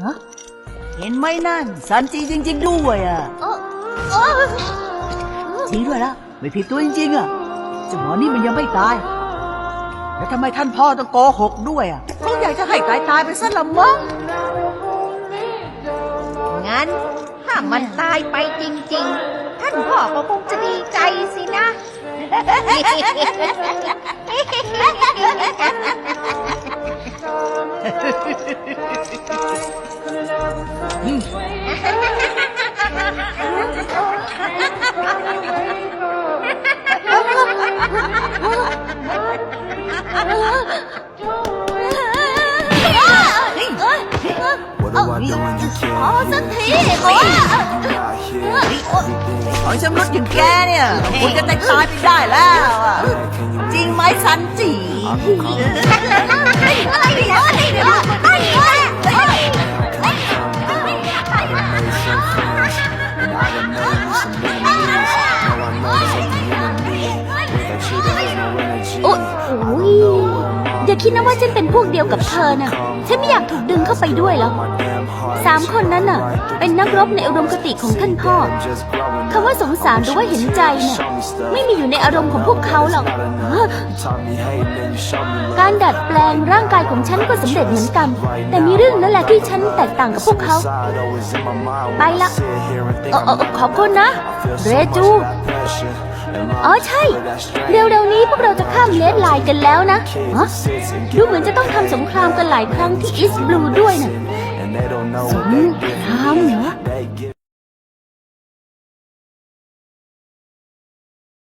ฮะเห็นไหมนั่นสันจีจริง ๆ ด้วยอะเออเออจริงด้วยละไม่ผิดตัวจริงๆอะเจ้าหมอนี่มันยังไม่ตาย แล้วทำไมท่านพ่อต้องโกหกด้วยอะเขาอยากจะให้ตายตายๆไปซะละมั้งงั้น ถ้ามันตายไปจริง ๆ ท่านพ่อก็คงจะดีใจสินะ What do I do when you can't อ๋อ hear? สักทีโอ้ Not here. Everything ของชำรุดอย่างแกเนี่ยคุณจะแตายตายไปได้แล้วอะจริงไหมสันจีอะไรเนี่ยอะไรเนี่ยอะไรเนี่ย คิดนะว่าฉันเป็นพวกเดียวกับเธอนะฉันไม่อยากถูกดึงเข้าไปด้วยหรอกสามคนนั้นน่ะ เป็นนักรบในอุดมคติของท่านพ่อคำว่าสงสารหรือว่าเห็นใจเนี่ยไม่มีอยู่ในอารมณ์ของพวกเขาหรอก การดัดแปลงร่างกายของฉันก็สำเร็จเหมือนกัน แต่มีเรื่องนั่นแหละที่ฉันแตกต่างกับพวกเขา ไปละเออเออขอบคุณนะ เรจูอ๋อใช่ เร็วๆนี้พวกเริ่มเลดไลน์กันแล้วนะฮะดูเหมือนจะต้องทำสงครามกันหลายครั้งที่อิสบลูด้วยนะ